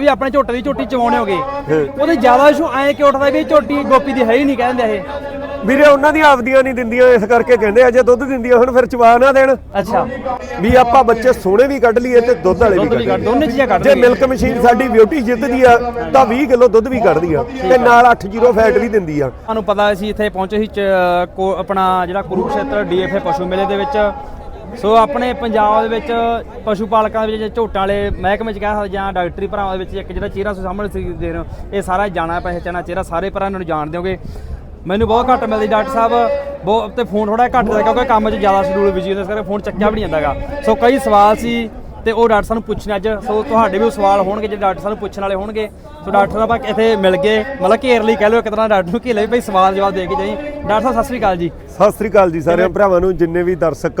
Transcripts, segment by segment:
ਵੀ ਆਪਣੇ ਝੋਟੇ ਦੀ ਝੋਟੀ ਚਵਾਉਣੇ ਹੋਗੇ। ਉਹਦੇ ਜ਼ਿਆਦਾ ਇਸ਼ੂ ਐ ਕਿ ਉੱਠਦਾ ਵੀ ਝੋਟੀ ਗੋਪੀ ਦੀ ਹੈ ਹੀ ਨਹੀਂ ਕਹਿੰਦੇ ਇਹ। ਵੀਰੇ ਉਹਨਾਂ ਦੀਆਂ ਆਪਦੀਆਂ ਨਹੀਂ ਦਿੰਦੀਆਂ ਇਸ ਕਰਕੇ ਕਹਿੰਦੇ ਆ ਜੇ ਦੁੱਧ ਦਿੰਦੀਆਂ ਹੁਣ ਫਿਰ ਚਵਾ ਨਾ ਦੇਣ। ਅੱਛਾ। ਵੀ ਆਪਾਂ ਬੱਚੇ ਸੋਹਣੇ ਵੀ ਕੱਢ ਲਈਏ ਤੇ ਦੁੱਧ ਵਾਲੇ ਵੀ ਕੱਢ ਦੋਨੇ ਚੀਜ਼ਾਂ ਕੱਢ ਜੇ ਮਿਲਕ ਮਸ਼ੀਨ ਸਾਡੀ ਬਿਊਟੀ ਜਿੱਤਦੀ ਆ ਤਾਂ 20 ਕਿਲੋ ਦੁੱਧ ਵੀ ਕੱਢਦੀ ਆ। ਤੇ ਨਾਲ 8 ਜੀਰੋ ਫੈਟ ਵੀ ਦਿੰਦੀ ਆ। ਤੁਹਾਨੂੰ ਪਤਾ ਸੀ ਇੱਥੇ ਪਹੁੰਚੇ ਸੀ ਆਪਣਾ ਜਿਹੜਾ ਕੁਰੂਕਸ਼ੇਤਰ ਡੀਐਫਏ ਪਸ਼ੂ ਮੇਲੇ ਦੇ ਵਿੱਚ। ਸੋ ਆਪਣੇ ਪੰਜਾਬ ਦੇ ਵਿੱਚ ਪਸ਼ੂ ਪਾਲਕਾਂ ਦੇ ਵਿੱਚ ਝੋਟਾਂ ਵਾਲੇ ਮਹਿਕਮੇ ਚ ਕਹਿ ਸਕਦੇ ਜਾਂ ਡਾਕਟਰੀ ਭਰਾਵਾਂ ਦੇ ਵਿੱਚ ਇੱਕ ਜਿਹੜਾ ਚਿਹਰਾ ਤੁਸੀਂ ਸਾਹਮਣੇ ਸੀ ਦੇ ਰਹੇ ਹੋ ਇਹ ਸਾਰਾ ਜਾਣਾ ਪਹਿਚਾਨਾ ਚਿਹਰਾ ਸਾਰੇ ਭਰਾ ਨੂੰ ਜਾਣਦੇ ਹੋਗੇ ਮੈਨੂੰ ਬਹੁਤ ਘੱਟ ਮਿਲਦੀ ਡਾਕਟਰ ਸਾਹਿਬ ਬਹੁਤ ਤੇ ਫੋਨ ਥੋੜਾ ਘੱਟ ਦਾ ਕਿਉਂਕਿ ਕੰਮ 'ਚ ਜ਼ਿਆਦਾ ਸ਼ਡਿਊਲ ਬਿਜ਼ੀ ਹੁੰਦਾ ਇਸ ਕਰਕੇ ਫੋਨ ਚੱਕਿਆ ਵੀ ਨਹੀਂ ਜਾਂਦਾਗਾ। ਸੋ ਕਈ ਸਵਾਲ ਸੀ ਤੇ ਉਹ ਡਾਕਟਰ ਸਾਨੂੰ ਪੁੱਛਣੇ ਅੱਜ। ਸੋ ਤੁਹਾਡੇ ਵੀ ਉਹ ਸਵਾਲ ਹੋਣਗੇ ਜੇ ਡਾਕਟਰ ਸਾਨੂੰ ਪੁੱਛਣ ਵਾਲੇ ਹੋਣਗੇ। ਸੋ ਡਾਕਟਰ ਸਾਹਿਬ ਆਪਾਂ ਇੱਥੇ ਮਿਲ ਗਏ। ਮਤਲਬ ਘੇਰ ਲਈ ਕਹਿ ਲਓ ਇੱਕ ਤਰ੍ਹਾਂ ਡਾਕਟਰ ਨੂੰ ਘੇਲੇ ਵੀ ਭਾਈ ਸਵਾਲ ਜਵਾਬ ਦੇ ਕੇ ਜਾਈ। ਡਾਕਟਰ ਸਾਹਿਬ ਸਤਿ ਸ੍ਰੀ ਅਕਾਲ ਜੀ। ਸਤਿ ਸ੍ਰੀ ਅਕਾਲ ਜੀ ਸਾਰਿਆਂ ਭਰਾਵਾਂ ਨੂੰ ਜਿੰਨੇ ਵੀ ਦਰਸ਼ਕ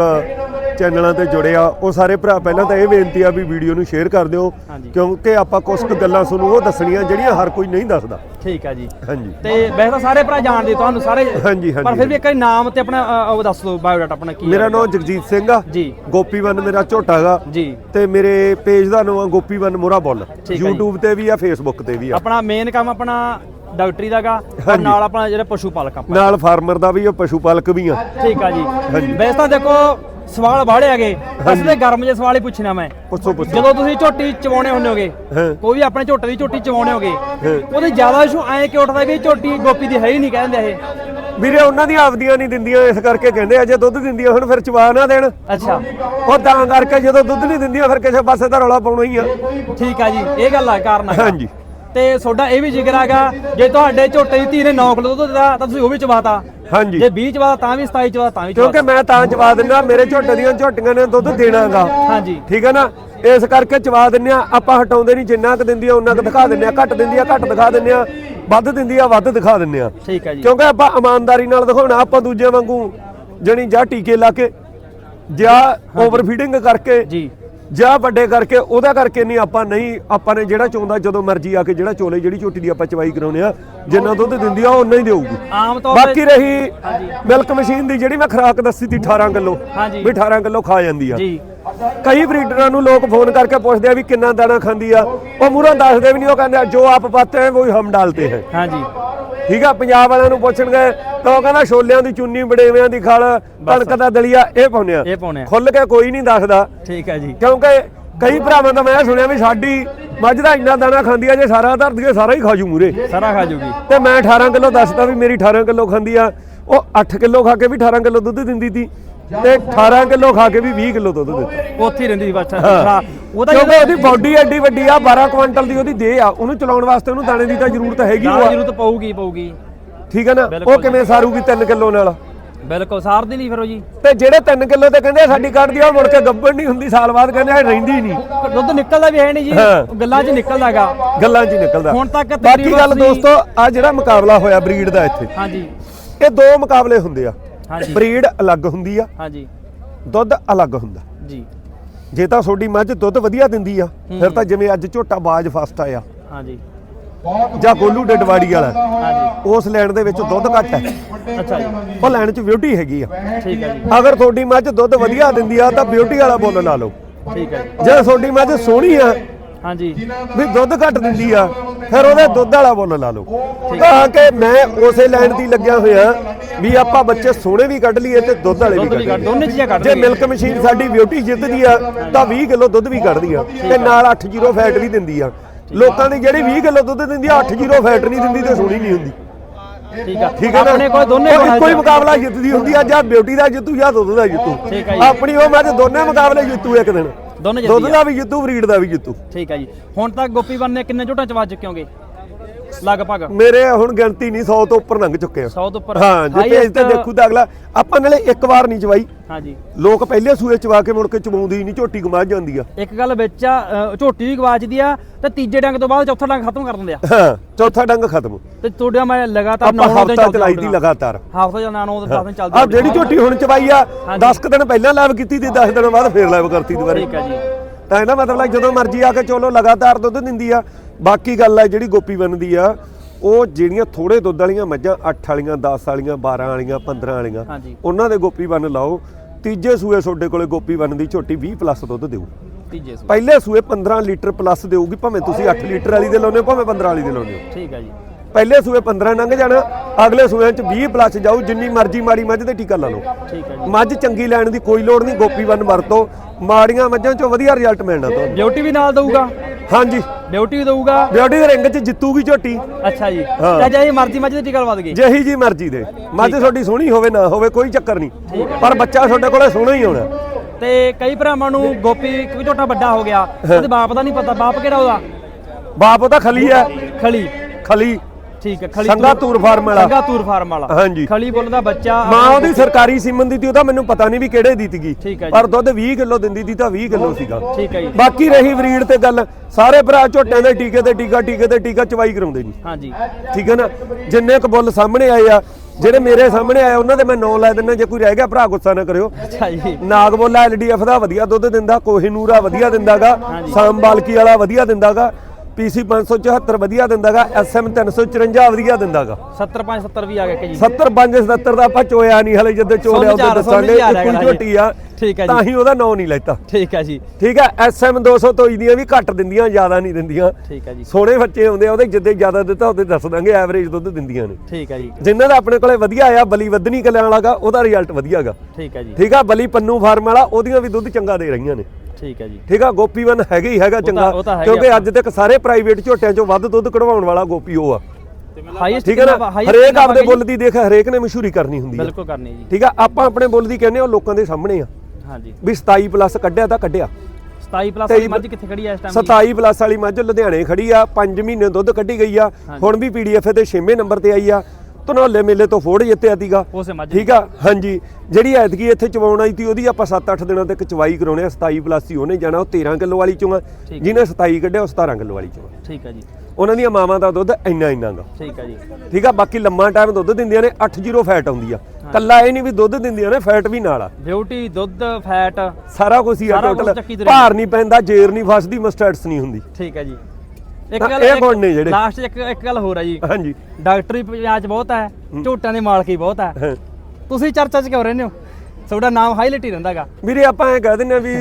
ਚੈਨਲਾਂ ਤੇ ਜੁੜੇ ਆ ਉਹ ਸਾਰੇ ਭਰਾ ਪਹਿਲਾਂ ਤਾਂ ਇਹ ਬੇਨਤੀ ਆ ਵੀ ਵੀਡੀਓ ਨੂੰ ਸ਼ੇਅਰ ਕਰ ਦਿਓ। ਕਿਉਂਕਿ ਆਪਾਂ ਕੁਝ ਕੁ ਗੱਲਾਂ ਤੁਹਾਨੂੰ ਉਹ ਦੱਸਣੀਆਂ ਜਿਹੜੀਆਂ ਹਰ ਕੋਈ ਨਹੀਂ ਦੱਸਦਾ ਠੀਕ ਆ ਜੀ ਹਾਂਜੀ ਤੇ ਵੈਸੇ ਤਾਂ ਸਾਰੇ ਭਰਾ ਜਾਣਦੇ ਤੁਹਾਨੂੰ ਸਾਰੇ ਹਾਂਜੀ, ਹਾਂਜੀ। ਪਰ ਫਿਰ ਵੀ ਇੱਕ ਵਾਰੀ ਨਾਮ ਤੇ ਆਪਣਾ ਅ, ਉਹ ਦੱਸ ਦਿਓ ਬਾਇਓਡਾਟਾ ਆਪਣਾ ਕੀ? ਮੇਰਾ ਨਾਮ ਜਗਜੀਤ ਸਿੰਘ ਆ ਜੀ ਗੋਪੀਵਨ ਮੇਰਾ ਝੋਟਾ ਗਾ ਜੀ ਤੇ ਮੇਰੇ ਪੇਜ ਦਾ ਨਾਮ ਆ ਗੋਪੀਵਨ ਮੋਰਾ ਬੁੱਲ ਠੀਕ ਆ ਜੀ। YouTube ਤੇ ਵੀ ਆ Facebook ਤੇ ਵੀ ਆ ਆਪਣਾ ਮੇਨ ਕੰਮ ਆਪਣਾ ਡਾਕਟਰੀ ਦਾਗਾ ਔਰ ਹਾਂਜੀ। ਨਾਲ ਆਪਣਾ ਜਿਹੜਾ ਪਸ਼ੂ ਪਾਲਕ ਆਪਾਂ ਨਾਲ ਫਾਰਮਰ ਦਾ ਵੀ ਆ ਪਸ਼ੂ ਪਾਲਕ ਵੀ ਆ ਠੀਕ ਆ ਜੀ ਹਾਂਜੀ। ਵੈਸੇ ਤਾਂ ਦੇਖੋ ਸਵਾਲ ਬਾੜੇ ਹੈਗੇ ਬਸ ਤੇ ਗਰਮ ਜਿਹੇ ਸਵਾਲ ਹੀ ਪੁੱਛਣਾ ਮੈਂ ਪੁੱਛੋ ਪੁੱਛੋ ਜਦੋਂ ਤੁਸੀਂ ਝੋਟੀ ਚਵਾਉਣੇ ਹੁੰਦੇ ਹੋਗੇ। ਕੋਈ ਵੀ ਆਪਣੇ ਝੋਟੇ ਦੀ ਝੋਟੀ ਚਵਾਉਣੇ ਹੋਗੇ। ਉਹਦੇ ਜ਼ਿਆਦਾ ਇਸ਼ੂ ਐ ਕਿ ਉੱਠਦਾ ਵੀ ਝੋਟੀ ਗੋਪੀ ਦੀ ਹੈ ਹੀ ਨਹੀਂ ਕਹਿੰਦੇ ਇਹ ਵੀਰੇ ਉਹਨਾਂ ਦੀਆਂ ਆਪਦੀਆਂ ਨਹੀਂ ਦਿੰਦੀਆਂ ਇਸ ਕਰਕੇ ਕਹਿੰਦੇ ਆ ਜੇ ਦੁੱਧ ਦਿੰਦੀਆਂ ਹੁਣ ਫਿਰ ਚਵਾ ਨਾ ਦੇਣ ਅੱਛਾ ਉਹ ਤਾਂ ਕਰਕੇ ਜਦੋਂ ਦੁੱਧ ਨਹੀਂ ਦਿੰਦੀਆਂ ਫਿਰ ਕਿਸੇ ਪਾਸੇ ਤਾਂ ਰੌਲਾ ਪਾਉਣਾ ਹੀ ਆ ਠੀਕ ਆ ਜੀ ਇਹ ਗੱਲ ਆ ਕਾਰਨ। ਹਾਂਜੀ। ਤੇ ਤੁਹਾਡਾ ਇਹ ਵੀ ਜ਼ਿਕਰ ਹੈਗਾ ਜੇ ਤੁਹਾਡੇ ਝੋਟੇ ਦੀ ਧੀ ਨੇ 9 ਕਿਲੋ ਦੁੱਧ ਦਿੱਤਾ ਤਾਂ ਤੁਸੀਂ ਉਹ ਵੀ ਚਵਾਤਾ ਹਾਂਜੀ। ਜੇ 20 ਚਵਾਤਾ ਤਾਂ ਵੀ 27 ਚਵਾਤਾ ਤਾਂ ਵੀ ਕਿਉਂਕਿ ਮੈਂ ਤਾਂ ਚਵਾ ਦਿੰਦਾ ਮੇਰੇ ਝੋਟੇ ਦੀਆਂ ਝੋਟੀਆਂ ਨੇ ਦੁੱਧ ਦੇਣਾਗਾ ਹਾਂਜੀ। ਠੀਕ ਹੈ ਨਾ? ਇਸ ਕਰਕੇ ਚਵਾ ਦਿੰਨੇ ਆ ਆਪਾਂ ਹਟਾਉਂਦੇ ਨਹੀਂ ਜਿੰਨਾ ਕੁ ਦਿੰਦੀ ਆ ਉਹਨਾਂ ਕੁ ਦਿਖਾ ਦਿੰਨੇ ਆ ਘੱਟ ਦਿੰਦੀ ਆ ਘੱਟ ਦਿਖਾ ਦਿੰਨੇ ਆ ਵੱਧ ਦਿੰਦੀ ਆ ਵੱਧ ਦਿਖਾ ਦਿੰਨੇ ਆ। ਠੀਕ ਆ ਜੀ। ਕਿਉਂਕਿ ਆਪਾਂ ਇਮਾਨਦਾਰੀ ਨਾਲ ਦਿਖਾਉਣਾ ਆਪਾਂ ਦੂਜੇ ਵਾਂਗੂ ਜਣੀ ਜਾਂ ਟੀਕੇ ਲਾ ਕੇ ਜਾਂ ਓਵਰ ਫੀਡਿੰਗ ਕਰਕੇ ਜੀ। ਜਾਂ ਵੱਡੇ ਕਰਕੇ ਉਹਦਾ ਕਰਕੇ ਨਹੀਂ ਆਪਾਂ ਨਹੀਂ ਆਪਾਂ ਨੇ ਜਿਹੜਾ ਚਾਹੁੰਦਾ ਜਦੋਂ ਮਰਜ਼ੀ ਆ ਕੇ ਜਿਹੜਾ ਚੋਲੇ ਜਿਹੜੀ ਝੋਟੀ ਦੀ ਆਪਾਂ ਚਵਾਈ ਕਰਾਉਨੇ ਆ ਜਿੰਨਾ ਦੁੱਧ ਦਿੰਦੀ ਆ ਉਹਨਾਂ ਹੀ ਦੇਊਗੀ। ਆਮ ਤੌਰ ਬਾਕੀ ਰਹੀ ਮਿਲਕ ਮਸ਼ੀਨ ਦੀ ਜਿਹੜੀ ਮੈਂ ਖਰਾਕ ਦੱਸੀ ਤੀ 18 ਕਿਲੋ। ਵੀ 18 ਕਿਲੋ ਖਾ ਜਾਂਦੀ ਆ। ਜੀ। ਕਈ ਬਰੀਡਰਾਂ ਨੂੰ ਲੋਕ ਫੋਨ ਕਰਕੇ ਪੁੱਛਦੇ ਆ ਵੀ ਕਿੰਨਾ ਦਾਣਾ ਖਾਂਦੀ ਆ ਉਹ ਮੂਹਰੋਂ ਦੱਸਦੇ ਵੀ ਨਹੀਂ ਉਹ ਕਹਿੰਦੇ ਆ, ਜੋ ਆਪ ਪਾਤੇ ਹੈ ਵਹੀ ਹਮ ਡਾਲਤੇ ਹੈ। ਹਾਂਜੀ। ਠੀਕ ਆ ਪੰਜਾਬ ਵਾਲਿਆਂ ਨੂੰ ਪੁੱਛਣਗੇ ਤਾਂ ਉਹ ਕਹਿੰਦਾ ਛੋਲਿਆਂ ਦੀ ਚੁੰਨੀ ਬੜੇਵਿਆਂ ਦੀ ਖਲ ਕਣਕ ਦਾ ਦਲੀਆ ਇਹ ਪਾਉਂਦੇ ਆ। ਇਹ ਪਾਉਣੇ ਆ। ਖੁੱਲ ਕੇ ਕੋਈ ਨਹੀਂ ਦੱਸਦਾ। ਠੀਕ ਆ ਜੀ। ਕਿਉਂਕਿ ਕਈ ਭਰਾਵਾਂ ਦਾ ਮੈਂ ਸੁਣਿਆ ਵੀ ਸਾਡੀ ਮੱਝ ਦਾ ਇੰਨਾ ਦਾਣਾ ਖਾਂਦੀ ਆ ਜੇ ਸਾਰਾ ਧਰ ਦਈਏ ਸਾਰਾ ਹੀ ਖਾਜੂ ਮੂਰੇ ਸਾਰਾ ਖਾ ਜੂਗੀ। ਤੇ ਮੈਂ 18 ਕਿਲੋ ਦੱਸਦਾ ਵੀ ਮੇਰੀ 18 ਕਿਲੋ ਖਾਂਦੀ ਆ। ਉਹ 8 ਕਿਲੋ ਖਾ ਕੇ ਵੀ 18 ਕਿਲੋ ਦੁੱਧ ਦਿੰਦੀ ਸੀ ਤੇ 18 ਕਿਲੋ ਖਾ ਕੇ ਵੀ 20 ਕਿਲੋ ਦੁੱਧ ਦਿੱਤਾ ਉੱਥੇ ਰਹਿੰਦੀ ਸੀ ਬੱਚਾ ਕਿਉਂਕਿ ਉਹਦੀ ਬਾਡੀ ਐਡੀ ਵੱਡੀ ਆ 12 ਕੁਇੰਟਲ ਦੀ ਉਹਦੀ ਦੇਹ ਆ ਉਹਨੂੰ ਚਲਾਉਣ ਵਾਸਤੇ ਉਹਨੂੰ ਦਾਣੇ ਦੀ ਤਾਂ ਜ਼ਰੂਰਤ ਹੈਗੀ ਆ। ਜ਼ਰੂਰਤ ਪਊਗੀ ਪਊਗੀ। ਠੀਕ ਹੈ ਨਾ? ਬਿਲਕੁਲ ਉਹ ਕਿਵੇਂ ਸਾਰੂਗੀ 3 ਕਿਲੋ ਨਾਲ? ਬਿਲਕੁਲ ਸਾਰਦੀ ਨਹੀਂ ਫਿਰ ਉਹ ਜੀ। ਤੇ ਜਿਹੜੇ 3 ਕਿਲੋ ਤੇ ਕਹਿੰਦੇ ਆ ਸਾਡੀ ਕੱਢਦੀ ਆ ਉਹ ਮੁੜ ਕੇ ਗੱਬੜ ਨਹੀਂ ਹੁੰਦੀ ਸਾਲ ਬਾਅਦ ਕਹਿੰਦੇ ਆ ਰਹਿੰਦੀ ਨਹੀਂ। ਦੁੱਧ ਨਿਕਲਦਾ ਵੀ ਹੈ ਨਹੀਂ ਜੀ ਹਾਂ। ਉਹ ਗੱਲਾਂ 'ਚ ਨਿਕਲਦਾਗਾ ਗੱਲਾਂ 'ਚ ਹੀ ਨਿਕਲਦਾ। ਹੁਣ ਤੱਕ ਬਾਕੀ ਗੱਲ ਦੋਸਤੋ ਆ ਜਿਹੜਾ ਮੁਕਾਬਲਾ ਹੋਇਆ ਬਰੀਡ ਦਾ ਇੱਥੇ ਹਾਂਜੀ। ਇਹ ਦੋ ਮੁਕਾਬਲੇ ਹੁੰਦੇ ਆ। ਹਾਂਜੀ। ਬਰੀਡ ਅਲੱਗ ਹੁੰਦੀ ਆ। ਹਾਂਜੀ। ਦੁੱਧ ਅਲੱਗ ਹੁੰਦਾ। ਜੀ। ਜੇ ਤਾਂ ਤੁਹਾਡੀ ਮੱਝ ਦੁੱਧ ਵਧੀਆ ਦਿੰਦੀ ਆ ਫਿਰ ਤਾਂ ਜਿਵੇਂ ਅੱਜ ਝੋਟਾ ਬਾਜ ਫਸਟ ਆਇਆ। ਹਾਂਜੀ। ਜਾਂ ਗੋਲੂ ਡਡਵਾੜੀ ਵਾਲਾ। ਹਾਂਜੀ। ਉਸ ਲੈਣ ਦੇ ਵਿੱਚ ਦੁੱਧ ਘੱਟ ਹੈ। ਅੱਛਾ ਜੀ। ਉਹ ਲੈਣ 'ਚ ਬਿਊਟੀ ਹੈਗੀ ਆ। ਠੀਕ ਹੈ ਜੀ। ਅਗਰ ਤੁਹਾਡੀ ਮੱਝ ਦੁੱਧ ਵਧੀਆ ਦਿੰਦੀ ਆ ਤਾਂ ਬਿਊਟੀ ਵਾਲਾ ਬੋਲ ਲਾ ਲਓ। ਠੀਕ ਹੈ ਜੀ। ਜੇ ਤੁਹਾਡੀ ਮੱਝ ਸੋਹਣੀ ਆ ਹਾਂਜੀ। ਵੀ ਦੁੱਧ ਘੱਟ ਦਿੰਦੀ ਆ ਫਿਰ ਉਹਦੇ ਦੁੱਧ ਵਾਲਾ ਬੋਲ ਲਾ ਲਓ। ਤਾਂ ਕਿ ਮੈਂ ਉਸੇ ਲਾਈਨ ਦੀ ਲੱਗਿਆ ਹੋਇਆ ਵੀ ਆਪਾਂ ਬੱਚੇ ਸੋਹਣੇ ਵੀ ਕੱਢ ਲਈਏ ਤੇ ਦੁੱਧ ਵਾਲੇ ਵੀ ਦੁੱਧ ਵੀ ਕੱਢ ਕੱਢ ਦੋਨੇ ਚੀਜ਼ਾਂ ਕੱਢ ਜੇ। ਮਿਲਕ ਮਸ਼ੀਨ ਸਾਡੀ ਬਿਊਟੀ ਜਿੱਤਦੀ ਆ ਤਾਂ 20 ਕਿਲੋ ਦੁੱਧ ਵੀ ਕੱਢਦੀ ਆ ਤੇ ਨਾਲ 8 ਜੀਰੋ ਫੈਟ ਵੀ ਦਿੰਦੀ ਆ। ਲੋਕਾਂ ਦੀ ਜਿਹੜੀ 20 ਕਿਲੋ ਦੁੱਧ ਦਿੰਦੀ ਆ 8 ਜੀਰੋ ਫੈਟ ਨਹੀਂ ਦਿੰਦੀ ਤੇ ਸੋਹਣੀ ਨਹੀਂ ਹੁੰਦੀ। ਠੀਕ ਆ। ਠੀਕ ਆਪਣੇ ਕੋਲ ਦੋਨੇ ਆ। ਮੁਕਾਬਲਾ ਜਿੱਤਦੀ ਹੁੰਦੀ ਆ ਜਾਂ ਬਿਊਟੀ ਦਾ ਜਿੱਤੂ ਜਾਂ ਦੁੱਧ ਦਾ ਜਿੱਤੂ। ਆਪਣੀ ਉਹ ਮੱਝ ਦੋਨੇ ਮੁਕਾਬਲੇ ਜਿੱਤੂ ਇੱਕ ਦਿਨ। ਦੋਨੇ ਦੁੱਧ ਜਿੱਤੀ ਦਾ ਵੀ ਜਿੱਤੂ ਬਰੀਡ ਦਾ ਵੀ ਜਿੱਤੂ। ਠੀਕ ਹੈ ਜੀ। ਹੁਣ ਤੱਕ ਗੋਪੀ ਬੰਨ ਨੇ ਕਿੰਨੇ ਝੋਟਾਂ ਚਵਾ ਚੁੱਕੇ ਹੋਗੇ ਲਗਭਗ। ਮੇਰੇ ਹੁਣ ਗਿਣਤੀ ਨਹੀਂ 100 ਤੋਂ ਉੱਪਰ ਲੰਘ ਚੁੱਕੇ ਆ। 100 ਤੋਂ ਉੱਪਰ। ਹਾਂ ਜੇ ਪੇਜ ਤੇ ਦੇਖੂ ਤਾਂ ਅਗਲਾ ਆਪਾਂ ਨਾਲੇ ਇੱਕ ਵਾਰ ਨਹੀਂ ਚਵਾਈ। ਹਾਂਜੀ। ਲੋਕ ਪਹਿਲੇ ਸੂਏ ਚਵਾ ਕੇ ਮੁੜ ਕੇ ਚਵਾਉਂਦੀ ਹੀ ਨਹੀਂ ਝੋਟੀ ਗਮਾ ਜਾਂਦੀ ਆ। ਇੱਕ ਗੱਲ ਵਿੱਚ ਆ ਝੋਟੀ ਵੀ ਗਵਾਚਦੀ ਆ ਤੇ ਤੀਜੇ ਡੰਗ ਤੋਂ ਬਾਅਦ ਚੌਥਾ ਡੰਗ ਖਤਮ ਕਰ ਦਿੰਦੇ ਆ। ਹਾਂ ਚੌਥਾ ਡੰਗ ਖਤਮ। ਤੇ ਤੁਹਾਡਾ ਮੈਂ ਲਗਾਤਾਰ ਆਪਾਂ ਨੌਂ ਦਿਨ ਹਫਤਾ ਚੱਲਦੀ ਚਲਾਈ ਦੀ ਲਗਾਤਾਰ। ਹਫਤਾ ਜਾਂ 9 10 ਦਿਨ ਚੱਲਦੀ ਆ ਜਿਹੜੀ ਝੋਟੀ ਹੁਣ ਚਵਾਈ ਆ ਹਾਂਜੀ। 10 ਦਿਨ ਪਹਿਲਾਂ ਲਾਈਵ ਕੀਤੀ ਤੇ 10 ਦਿਨ ਬਾਅਦ ਫੇਰ ਲਾਈਵ ਕਰਤੀ ਦੁਬਾਰੇ। ਠੀਕ ਹੈ ਜੀ। ਤਾਂ ਇਹਦਾ ਮਤਲਬ ਜਦੋਂ ਮਰਜ਼ੀ ਆ ਕੇ ਚਲੋ ਲਗਾਤਾਰ ਦੁੱਧ ਦਿੰਦੀ ਆ। ਬਾਕੀ ਗੱਲ ਆ ਜਿਹੜੀ ਗੋਪੀ ਬਣਦੀ ਆ ਉਹ ਜਿਹੜੀਆਂ ਥੋੜੇ ਦੁੱਧ ਵਾਲੀਆਂ ਮੱਝਾਂ 8 ਵਾਲੀਆਂ 10 ਵਾਲੀਆਂ 12 ਵਾਲੀਆਂ 15 ਵਾਲੀਆਂ ਹਾਂਜੀ। ਉਹਨਾਂ ਦੇ ਗੋਪੀ ਬਣ ਲਾਓ ਤੀਜੇ ਸੂਏ ਤੁਹਾਡੇ ਕੋਲੇ ਗੋਪੀ ਬਣ ਦੀ ਝੋਟੀ 20 ਪਲੱਸ ਦੁੱਧ ਦਿਓ ਤੀਜੇ ਸੂਏ। ਪਹਿਲੇ ਸੂਏ 15 ਲੀਟਰ ਪਲੱਸ ਦੇਊਗੀ ਭਾਵੇਂ ਤੁਸੀਂ 8 ਲੀਟਰ ਵਾਲੀ ਦੇ ਲਾਉਂਦੇ ਹੋ ਭਾਵੇਂ 15 ਵਾਲੀ ਦੇ ਲਾਉਂਦੇ ਹੋ। ਠੀਕ ਹੈ ਜੀ। ਪਹਿਲੇ ਸੂਏ 15 ਲੰਘ ਜਾਣਾ ਅਗਲੇ ਸੂਏ ਚ 20 ਪਲੱਸ ਜਾਊ ਜਿੰਨੀ ਮਰਜ਼ੀ ਮਾੜੀ ਮੱਝ ਤੇ ਟੀਕਾ ਲਾ ਲਓ। ਠੀਕ ਹੈ ਜੀ। ਮੱਝ ਚੰਗੀ ਲੈਣ ਦੀ ਕੋਈ ਲੋੜ ਨਹੀਂ ਗੋਪੀ ਵਨ ਵਰਤੋ ਮਾੜੀਆਂ ਮੱਝਾਂ ਚੋਂ ਵਧੀਆ ਰਿਜ਼ਲਟ ਮਿਲਣਾ ਤੁਹਾਨੂੰ। ਬਿਊਟੀ ਵੀ ਨਾਲ ਦਊਗਾ। ਹਾਂਜੀ। ਬਿਊਟੀ ਵੀ ਦਊਗਾ? ਬਿਊਟੀ ਦੇ ਰਿੰਗ 'ਚ ਜਿੱਤੂਗੀ ਝੋਟੀ। ਅੱਛਾ ਜੀ। ਹਾਂ। ਤੇ ਜੇ ਮਰਜ਼ੀ ਮੱਝ ਦੇ ਟੀਕਾ ਲਵਾ ਦਗੇ ਜਿਹੀ ਜੀ ਮਰਜ਼ੀ ਦੇ। ਮੱਝ ਤੁਹਾਡੀ ਸੋਹਣੀ ਹੋਵੇ ਨਾ ਹੋਵੇ ਕੋਈ ਚੱਕਰ ਨਹੀਂ। ਪਰ ਬੱਚਾ ਤੁਹਾਡੇ ਕੋਲੇ ਸੋਹਣਾ ਹੀ ਹੋਣਾ ਤੇ ਕਈ ਭਰਾਵਾਂ ਨੂੰ ਗੋਪੀ ਕੋਈ ਝੋਟਾ ਵੱਡਾ ਹੋ ਗਿਆ। ਉਹਦੇ ਬਾਪ ਦਾ ਨਹੀਂ ਪਤਾ। ਬਾਪ ਕਿਹੜਾ ਉਹਦਾ? ਬਾਪ ਉਹਦਾ ਖਲੀ ਹੈ। ਖਲੀ। ਖਲੀ। ਠੀਕ ਹੈ ਖਲੀ ਸੰਗਾ ਤੂਰ ਫਾਰਮ ਵਾਲਾ। ਸੰਗਾ ਤੂਰ ਫਾਰਮ ਵਾਲਾ। ਹਾਂਜੀ। ਖਲੀ ਬੁੱਲ ਦਾ ਬੱਚਾ ਮਾਂ ਉਹਦੀ ਸਰਕਾਰੀ ਸੀਮਨ ਦੀ ਤੀ ਉਹਦਾ ਮੈਨੂੰ ਪਤਾ ਨਹੀਂ ਵੀ ਕਿਹੜੇ ਦੀ ਤੀਗੀ ਜੀ। ਪਰ ਦੁੱਧ 20 ਕਿਲੋ ਦਿੰਦੀ ਤੀ ਤਾਂ 20 ਕਿਲੋ ਸੀਗਾ। ਠੀਕ ਹੈ ਜੀ। ਬਾਕੀ ਰਹੀ ਬਰੀਡ ਤੇ ਗੱਲ ਸਾਰੇ ਭਰਾ ਝੋਟਿਆਂ ਦੇ ਟੀਕੇ ਤੇ ਟੀਕਾ ਟੀਕੇ ਤੇ ਟੀਕਾ ਚਵਾਈ ਕਰਾਉਂਦੇ ਨਹੀਂ ਹਾਂਜੀ। ਠੀਕ ਹੈ ਨਾ? ਜਿੰਨੇ ਕੁ ਬੁੱਲ ਸਾਹਮਣੇ ਆਏ ਆ ਜਿਹੜੇ ਮੇਰੇ ਸਾਹਮਣੇ ਆਏ ਉਹਨਾਂ ਦੇ ਮੈਂ ਨਾਂ ਲੈ ਦਿੰਦਾ ਜੇ ਕੋਈ ਰਹਿ ਗਿਆ ਭਰਾ ਗੁੱਸਾ ਨਾ ਕਰਿਓ। ਅੱਛਾ ਜੀ। ਨਾਗ ਬੋਲਾ ਐਲਡੀਐਫ ਦਾ ਵਧੀਆ ਦੁੱਧ ਦਿੰਦਾ ਕੋਹੀਨੂਰਾ ਵਧੀਆ ਦਿੰਦਾਗਾ ਸਾਮ ਬਾਲਕੀ ਵਾਲਾ ਵਧੀਆ ਦਿੰਦਾਗਾ ਪੀਸੀ 574 ਵਧੀਆ ਦਿੰਦਾਗਾ ਐਸਐਮ 354 ਵਧੀਆ ਦਿੰਦਾਗਾ। 70 5 70 ਵੀ ਆ ਗਿਆ ਕਿ ਜੀ। 70 5 77 ਦਾ ਆਪਾਂ ਚੋਇਆ ਨਹੀਂ ਹਲੇ ਜਦੋਂ ਚੋਲਿਆ ਉਦੋਂ ਦੱਸਾਂਗੇ ਹੈਗਾ ਝੋਟੀ ਆ ਠੀਕ ਹੈ ਜੀ। ਤਾਂ ਹੀ ਉਹਦਾ ਨਾਂ ਨਹੀਂ ਲੈਤਾ। ਠੀਕ ਹੈ ਜੀ। ਠੀਕ ਹੈ ਐਸਐਮ 200 ਤੋਈ ਦੀਆਂ ਵੀ ਘੱਟ ਦਿੰਦੀਆਂ ਜ਼ਿਆਦਾ ਨਹੀਂ ਦਿੰਦੀਆਂ। ਠੀਕ ਹੈ ਜੀ। ਸੋਹਣੇ ਬੱਚੇ ਹੁੰਦੇ ਆ ਉਹਦੇ ਜਿੱਦੇ ਜ਼ਿਆਦਾ ਦਿੱਤਾ ਉਹਦੇ ਦੱਸ ਦਾਂਗੇ ਐਵਰੇਜ ਦੁੱਧ ਦਿੰਦੀਆਂ ਨੇ। ਠੀਕ ਹੈ ਜੀ। ਜਿਨ੍ਹਾਂ ਦਾ ਆਪਣੇ ਕੋਲੇ ਵਧੀਆ ਆ ਬਲੀ ਵਧਣੀ ਕਲਿਆਂ ਵਾਲਾਗਾ ਉਹਦਾ ਰਿਜ਼ਲਟ ਵਧੀਆਗਾ। ਠੀਕ ਹੈ ਜੀ। ਠੀਕ ਆ ਬਲੀ ਪੰਨੂ ਫਾਰਮ ਵਾਲਾ ਉਹਦੀਆਂ ਵੀ ਦੁੱਧ ਚੰਗਾ ਦੇ ਰਹੀਆਂ ਨੇ। ਠੀਕ ਹੈ ਜੀ। ਠੀਕ ਆ ਗੋਪੀ ਵਨ ਹੈਗਾ ਹੀ ਹੈਗਾ ਚੰਗਾ ਕਿਉਂਕਿ ਅੱਜ ਤੱਕ ਸਾਰੇ ਪ੍ਰਾਈਵੇਟ ਝੋਟਿਆਂ ਚੋਂ ਵੱਧ ਦੁੱਧ ਕਢਵਾਉਣ ਵਾਲਾ ਗੋਪੀ ਉਹ ਆ। ਠੀਕ ਹੈ ਨਾ? ਹਰੇਕ ਆਪਦੇ ਬੁੱਲ ਦੀ ਦੇਖ ਹਰੇਕ ਨੇ ਮਸ਼ਹੂਰੀ ਕਰਨੀ ਹੁੰਦੀ ਆ। ਬਿਲਕੁਲ ਕਰਨੀ ਜੀ। ਠੀਕ ਆ ਆਪਾਂ ਆਪਣੇ ਬੁੱਲ ਦੀ ਕਹਿੰਦੇ ਆ ਉਹ ਲੋਕਾਂ ਦੇ ਸਾਹਮਣੇ ਆ। ਹਾਂਜੀ। ਵੀ 27 ਪਲੱਸ ਕੱਢਿਆ ਤਾਂ ਕੱਢਿਆ। 27 ਪਲੱਸ ਤੇਈ- ਮੱਝ ਕਿੱਥੇ ਖੜੀ ਐ ਇਸ ਟਾਈਮ 27 ਪਲੱਸ ਵਾਲੀ ਮੱਝ ਲੁਧਿਆਣੇ ਖੜੀ ਆ 5 ਮਹੀਨੇ ਦੁੱਧ ਕੱਢੀ ਗਈ ਆ। ਹੁਣ ਵੀ ਪੀਡੀਐਫ ਤੇ 6ਵੇਂ ਨੰਬਰ ਤੇ ਆਈ ਆ। ਧਨੌਲੇ ਮੇਲੇ ਤੋਂ ਫੋੜ ਜਿੱਤਿਆ ਉਸੇ ਮੱਝ ਠੀਕ ਆ? ਹਾਂਜੀ। ਜਿਹੜੀ ਐਤਕੀ ਇੱਥੇ ਚਵਾਉਣ ਆਈ ਸੀ ਉਹਦੀ ਆਪਾਂ 7-8 ਦਿਨਾਂ ਤੱਕ ਚਵਾਈ ਕਰਾਉਣੇ ਆ 27 ਪਲੱਸ ਹੀ ਉਹਨੇ ਜਾਣਾ ਉਹ 13 ਕਿਲੋ ਵਾਲੀ ਚੋਂ ਆ। ਜਿਹਨੇ 27 ਕੱਢਿਆ ਉਹ 17 ਕਿਲੋ ਵਾਲੀ ਚੋਂ ਆ। ਠੀਕ ਹੈ ਜੀ। ਉਹਨਾਂ ਦੀਆਂ ਮਾਵਾਂ ਦਾ ਦੁੱਧ ਇੰਨਾ ਇੰਨਾ ਗਾ। ਠੀਕ ਹੈ ਜੀ। ਠੀਕ ਆ? ਬਾਕੀ ਲੰਮਾ ਟਾਈਮ ਦੁੱਧ ਦਿੰਦੀਆਂ ਨੇ 8-0 ਫੈਟ ਆਉਂਦੀ ਆ। ਕੱਲਾ ਇਹ ਨਹੀਂ ਵੀ ਦੁੱਧ ਦਿੰਦੀਆਂ ਨੇ ਫੈਟ ਵੀ ਨਾਲ ਆ। ਬਿਊਟੀ ਦੁੱਧ ਫੈਟ ਸਾਰਾ ਕੁਝ ਹੀ ਆ ਟੋਟਲ ਭਾਰ ਨਹੀਂ ਪੈਂਦਾ ਜੇਰ ਨਹੀਂ ਫਸਦੀ ਮਸਟੈਟਸ ਨਹੀਂ ਹੁੰਦੀ। ਠੀਕ ਹੈ ਜੀ। ਇੱਕ ਗੱਲ ਇਹ ਗੁਣ ਨੇ ਜਿਹੜੇ। ਲਾਸਟ ਇੱਕ ਇੱਕ ਗੱਲ ਹੋਰ ਹੈ ਜੀ। ਹਾਂਜੀ। ਡਾਕਟਰੀ ਪੰਜਾਬ 'ਚ ਬਹੁਤ ਹੈ। ਝੋਟਿਆਂ ਦੇ ਮਾਲਕੀ ਬਹੁਤ ਹੈ ਹਾਂ। ਤੁਸੀਂ ਚਰਚਾ 'ਚ ਕਿਉਂ ਰਹਿੰਦੇ ਹੋ? ਤੁਹਾਡਾ ਨਾਮ ਹਾਈਲਾਈਟ ਹੀ ਰਹਿੰਦਾਗਾ। ਵੀਰੇ ਆਪਾਂ ਇਹ ਕਹਿ ਦਿੰਦੇ ਆ ਵੀ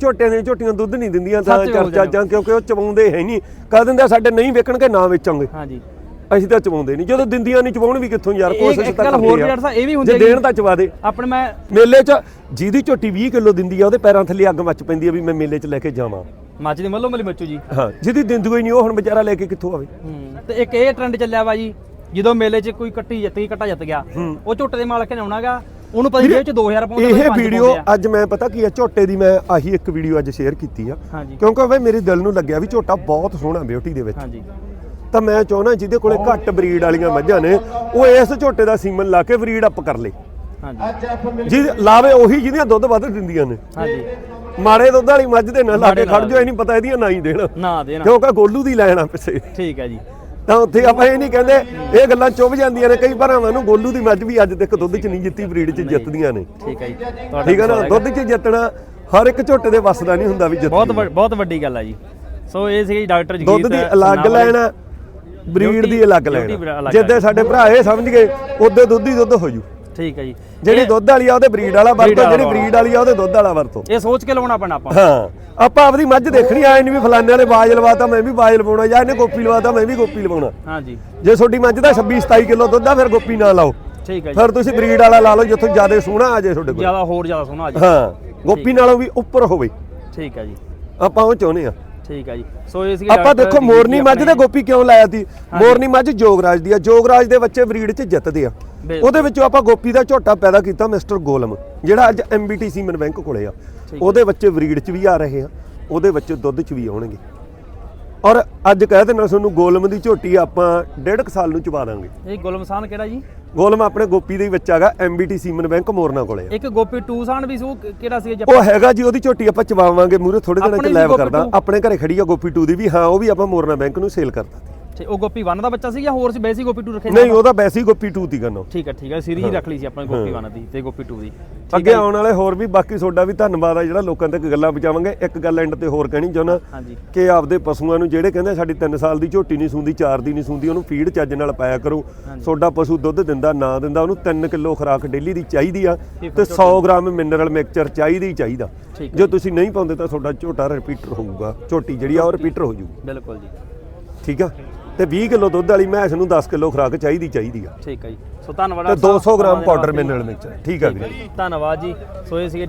ਝੋਟਿਆਂ ਦੀਆਂ ਝੋਟੀਆਂ ਦੁੱਧ ਨਹੀਂ ਦਿੰਦੀਆਂ ਤਾਂ ਚਰਚਾ ਜਾਂ ਕਿਉਂਕਿ ਉਹ ਚਵਾਉਂਦੇ ਹੈ ਨਹੀਂ। ਕਹਿ ਦਿੰਦੇ ਆ ਸਾਡੇ ਨਹੀਂ ਵੇਚਣਗੇ ਨਾ ਵੇਚਾਂਗੇ। ਹਾਂਜੀ। ਅਸੀਂ ਤਾਂ ਚਵਾਉਂਦੇ ਨਹੀਂ। ਜਦੋਂ ਦਿੰਦੀਆਂ ਨਹੀਂ ਚਵਾਉਣ ਵੀ ਕਿੱਥੋਂ ਯਾਰ? ਕੋਸ਼ਿਸ਼ ਤਾਂ ਕਰਦੇ ਹੋਰ ਆ। ਡਾਕਟਰ ਸਾਹਿਬ ਇਹ ਵੀ ਹੁੰਦੀ ਜੇ। ਦੇਣ ਤਾਂ ਚਵਾ ਦੇ। ਆਪਣੇ ਮੈਂ ਮੇਲੇ 'ਚ ਜਿਹਦੀ ਝੋਟੀ 20 ਕਿਲੋ ਦਿੰਦੀ ਆ ਉਹਦੇ ਪੈਰਾਂ ਥੱਲੇ ਅੱਗ ਮੱਚ ਪੈਂਦੀ ਆ ਵੀ ਮੈਂ ਮੇਲੇ 'ਚ ਲੈ ਕੇ ਜਾਵਾਂ। ਮੱਝ ਦੀ ਮੱਲੋ ਮੱਲੀ ਬੱਚੂ ਜੀ। ਹਾਂ ਜਿਹਦੀ ਦਿੰਦੀ ਹੀ ਨਹੀਂ ਉਹ ਹੁਣ ਵਿਚਾਰਾ ਲੈ ਕੇ ਕਿੱਥੋਂ ਆਵੇ? ਹੂੰ ਤੇ ਇੱਕ ਇਹ ਟ੍ਰੈਂਡ ਚੱਲਿਆ ਵਾ ਜੀ ਜਦੋਂ ਮੇਲੇ 'ਚ ਕੋਈ ਕੱਟੀ ਜਿੱਤ ਗਈ ਕੱਟਾ ਜਿੱਤ ਗਿਆ ਉਹ ਝੋਟੇ ਦੇ ਮਾਲਕ ਨੇ ਆਉਣਾਗਾ ਉਹਨੂੰ ਪਤਾ ਨਹੀਂ ਇਹ 'ਚ 2000 ਪਾਉਂਦੇ ਇਹ ਵੀਡੀਓ ਅੱਜ ਮੈਂ ਪਤਾ ਕੀ ਆ ਝੋਟੇ ਦੀ ਮੈਂ ਆਹੀ ਇੱਕ ਵੀਡੀਓ ਅੱਜ ਸ਼ੇਅਰ ਕੀਤੀ ਆ। ਕਿਉਂਕਿ ਵੇ ਮੇਰੇ ਦਿਲ ਨੂੰ ਲੱਗਿਆ ਵੀ ਝੋਟਾ ਬਹੁਤ ਸੋਹਣਾ ਬਿਊਟੀ ਦੇ ਵਿੱਚ। ਹਾਂਜੀ। ਤਾਂ ਮੈਂ ਚਾਹੁੰਦਾ ਜਿਹਦੇ ਕੋਲੇ ਘੱਟ ਬਰੀਡ ਵਾਲੀਆਂ ਮੱਝਾਂ ਨੇ ਉਹ ਇਸ ਝੋਟੇ ਦਾ ਸੀਮਨ ਲਾ ਕੇ ਬਰੀਡ ਅਪ ਕਰ ਲੇ। ਹਾਂਜੀ। ਜੀ ਲਾਵੇ ਉਹੀ ਜਿਹਦੀਆਂ ਦੁੱਧ ਵੱਧ ਦਿੰਦੀਆਂ ਨੇ। ਹਾਂਜੀ। ਮਾੜੇ ਦੁੱਧ ਵਾਲੀ ਮੱਝ ਦੇ ਨਾਲ ਲਾ ਕੇ ਖੜ। ਜਾਓ ਇਹ ਨਹੀਂ ਪਤਾ ਇਹਦੀਆਂ ਨਾ ਹੀ ਦੇਣ। ਨਾ ਦੇਣਾ। ਕਿਉਂਕਿ ਗੋਲੂ ਦੀ ਲੈਣਾ ਪਿੱਛੇ। ਠੀਕ ਹੈ ਜੀ। ਤਾਂ ਉੱਥੇ ਆਪਾਂ ਇਹ ਨਹੀਂ ਕਹਿੰਦੇ ਇਹ ਗੱਲਾਂ ਚੁੱਭ ਜਾਂਦੀਆਂ ਨੇ ਕਈ ਭਰਾਵਾਂ ਨੂੰ ਗੋਲੂ ਦੀ ਮੱਝ ਵੀ ਅੱਜ ਤੱਕ ਦੁੱਧ 'ਚ ਨਹੀਂ ਜਿੱਤੀ ਬਰੀਡ 'ਚ ਜਿੱਤਦੀਆਂ ਨੇ। ਠੀਕ ਹੈ ਜੀ। ਠੀਕ ਹੈ ਨਾ? ਦੁੱਧ 'ਚ ਜਿੱਤਣਾ ਹਰ ਇੱਕ ਝੋਟੇ ਦੇ ਵੱਸ ਦਾ ਨਹੀਂ ਹੁੰਦਾ ਵੀ ਜਿੱਤ ਬਹੁਤ ਵੱਡ- ਬਹੁਤ ਵੱਡੀ ਗੱਲ ਹੈ ਜੀ। ਸੋ ਇਹ ਸੀ ਡਾਕਟਰ ਜਗੀਰ ਦੁੱਧ ਦੀ ਅਲੱਗ ਲੈਣਾ ਬਰੀਡ ਦੀ ਅਲੱਗ ਲੈਣਾ ਜਿੱਦੇ ਸਾਡੇ ਭਰਾ ਇਹ ਸਮਝ ਗਏ ਉਹਦੇ ਦੁੱਧ ਹੀ ਦੁੱਧ ਹੋ ਜੂ। ਠੀਕ ਹੈ ਜੀ। ਜਿਹੜੀ ਦੁੱਧ ਵਾਲੀ ਆ ਉਹਦੇ ਬਰੀਡ ਵਾਲਾ ਵਰਤੋ ਜਿਹੜੀ ਬਰੀਡ ਵਾਲੀ ਆ ਉਹਦੇ ਦੁੱਧ ਵਾਲਾ ਵਰਤੋ। ਇਹ ਸੋਚ ਕੇ ਲਾਉਣਾ ਪੈਣਾ ਆਪਾਂ। ਹਾਂ ਆਪਾਂ ਆਪਦੀ ਮੱਝ ਦੇਖਣੀ ਆਏ ਨਹੀਂ ਵੀ ਫਲਾਣੇ ਵਾਲੇ ਬਾਜ ਲਵਾਤਾ ਮੈਂ ਵੀ ਬਾਜ ਲਵਾਉਣਾ ਜਾਂ ਇਹਨੇ ਗੋਪੀ ਲਵਾਤਾ ਮੈਂ ਵੀ ਗੋਪੀ ਲਵਾਉਣਾ। ਹਾਂਜੀ ਜੇ। ਤੁਹਾਡੀ ਮੱਝ ਦਾ 26 27 ਕਿਲੋ ਦੁੱਧ ਆ ਫਿਰ ਗੋਪੀ ਨਾ ਲਾਓ। ਠੀਕ ਹੈ ਜੀ। ਫਿਰ ਤੁਸੀਂ ਬਰੀਡ ਵਾਲਾ ਲਾ ਲਓ ਜਿੱਥੋਂ ਜ਼ਿਆਦਾ ਸੋਹਣਾ ਆ ਜੇ ਤੁਹਾਡੇ ਕੋਲ। ਜ਼ਿਆਦਾ ਹੋਰ ਜ਼ਿਆਦਾ ਸੋਹਣਾ ਆ ਜੀ ਹਾਂ ਗੋਪੀ ਨਾਲੋਂ ਵੀ ਉੱਪਰ ਹੋਵੇ। ਠੀਕ ਹੈ ਜੀ। ਆਪਾਂ ਉਹ ਚਾਹੁੰਦੇ ਆ ਠੀਕ ਹੈ ਜੀ। ਸੋ ਇਹ ਸੀ ਆਪਾਂ ਦੇਖੋ ਮੋਰਨੀ ਮੱਝ ਦੇ ਗੋਪੀ ਕਿਉਂ ਲਾਇਆ ਸੀ? ਮੋਰਨੀ ਮੱਝ ਜੋਗਰਾਜ ਦੀ ਆ। ਜੋਗਰਾਜ ਦੇ ਬੱਚੇ ਬਰੀਡ 'ਚ ਜਿੱਤਦੇ ਆ। ਉਹਦੇ ਵਿੱਚੋਂ ਆਪਾਂ ਗੋਪੀ ਦਾ ਝੋਟਾ ਪੈਦਾ ਕੀਤਾ ਮਿਸਟਰ ਗੋਲਮ ਜਿਹੜਾ ਅੱਜ ਐਮਬੀਟੀਸੀ ਮਨ ਬੈਂਕ ਕੋਲੇ ਆ। ਉਹਦੇ ਬੱਚੇ ਬਰੀਡ 'ਚ ਵੀ ਆ ਰਹੇ ਆ ਉਹਦੇ ਬੱਚੇ ਦੁੱਧ 'ਚ ਵੀ ਆਉਣਗੇ। ਔਰ ਅੱਜ ਕਹਿ ਦਿੰਦਾ ਤੁਹਾਨੂੰ ਗੋਲਮ ਦੀ ਝੋਟੀ ਆਪਾਂ ਡੇਢ ਸਾਲ ਨੂੰ ਚਵਾ ਦਾਂਗੇ। ਇਹ ਗੁਲਮਸਾਨ ਕਿਹੜਾ ਜੀ? ਗੋਲਮ ਆਪਣੇ ਗੋਪੀ ਦੇ ਵਿੱਚ ਹੈਗਾ ਐਮਬੀਟੀਸੀ ਮਨ ਬੈਂਕ ਮੋਰਨਾ ਕੋਲੇ ਇੱਕ ਗੋਪੀ ਟੂਸਾਨ ਵੀ ਸੀ ਕਿਹੜਾ ਸੀ ਉਹ ਹੈਗਾ ਜੀ ਉਹਦੀ ਝੋਟੀ ਆਪਾਂ ਚਵਾਵਾਂਗੇ ਮੂਰੇ ਥੋੜੇ ਦਿਨਾਂ ਚ ਲਾਈਵ ਕਰਦਾ। ਟੂ? ਆਪਣੇ ਘਰੇ ਖੜੀ ਆ ਗੋਪੀ 2 ਦੀ ਵੀ ਹਾਂ ਉਹ ਵੀ ਆਪਾਂ ਮੋਰਨਾ ਬੈਂਕ ਨੂੰ ਸੇਲ ਕਰਤਾ। ਤੇ ਉਹ ਗੋਪੀ 1 ਦਾ ਬੱਚਾ ਸੀ ਜਾਂ ਹੋਰ ਸੀ? ਬੈਸੀ ਗੋਪੀ 2 ਰੱਖਿਆ ਨਹੀਂ ਉਹਦਾ ਵੈਸੀ ਗੋਪੀ 2 ਤੀ ਕਰਨਾ ਠੀਕ ਹੈ ਠੀਕ ਹੈ ਸੀਰੀਜ਼ ਹੀ। ਰੱਖ ਲਈ ਸੀ ਆਪਾਂ ਗੋਪੀ 1 ਦੀ ਤੇ ਗੋਪੀ 2 ਦੀ। ਅੱਗੇ ਆਉਣ ਵਾਲੇ ਹੋਰ ਵੀ ਬਾਕੀ ਤੁਹਾਡਾ ਵੀ ਧੰਨਵਾਦ ਆ ਜਿਹੜਾ ਲੋਕਾਂ ਤੱਕ ਗੱਲਾਂ ਪਹੁੰਚਾਵਾਂਗੇ। ਇੱਕ ਗੱਲ ਐਂਡ ਤੇ ਹੋਰ ਕਹਿਣੀ ਚਾਹੁੰਦਾ ਕਿ ਆਪਦੇ ਪਸ਼ੂਆਂ ਨੂੰ ਜਿਹੜੇ ਕਹਿੰਦੇ ਸਾਡੀ 3 ਸਾਲ ਦੀ ਝੋਟੀ ਨਹੀਂ ਸੂੰਦੀ 4 ਦੀ ਨਹੀਂ ਸੂੰਦੀ ਉਹਨੂੰ ਫੀਡ ਚੱਜ ਨਾਲ ਪਾਇਆ ਕਰੋ। ਤੁਹਾਡਾ ਪਸ਼ੂ ਦੁੱਧ ਦਿੰਦਾ ਨਾ ਦਿੰਦਾ ਉਹਨੂੰ 3 ਕਿਲੋ ਖੁਰਾਕ ਡੇਲੀ ਦੀ ਚਾਹੀਦੀ ਆ ਤੇ 100 ਗ੍ਰਾਮ ਮਿਨਰਲ ਮਿਕਸਚਰ ਚਾਹੀਦੀ ਹੀ ਚਾਹੀਦਾ। ਜੇ। ਤੁਸੀਂ ਨਹੀਂ ਪਾਉਂਦੇ ਤਾਂ ਤੁਹਾਡਾ ਝੋਟਾ ਰਿਪੀਟਰ ਹੋਊਗਾ ਝੋਟੀ ਜਿਹੜੀ ਆ ਉਹ ਰਿਪੀਟਰ ਹੋ ਜਾਊਗੀ ਬਿਲਕੁਲ ਜੀ। ਠੀਕ ਆ? ਤੇ 20 ਕਿਲੋ ਦੁੱਧ ਵਾਲੀ ਮੈਸ ਨੂੰ 10 ਕਿਲੋ ਖੁਰਾਕ ਚਾਹੀਦੀ ਚਾਹੀਦੀ ਆ। ਠੀਕ ਹੈ ਜੀ। ਸੋ ਧੰਨਵਾਦ ਤੇ ਡਾਕਟਰ ਸਾਹਿਬ, 200 ਗ੍ਰਾਮ ਪਾਊਡਰ। ਮਿਨਰਲ ਮਿਕਸਚਰ ਠੀਕ ਆ ਵੀਰੇ ਧੰਨਵਾਦ ਜੀ। ਸੋ ਇਹ ਸੀਗੇ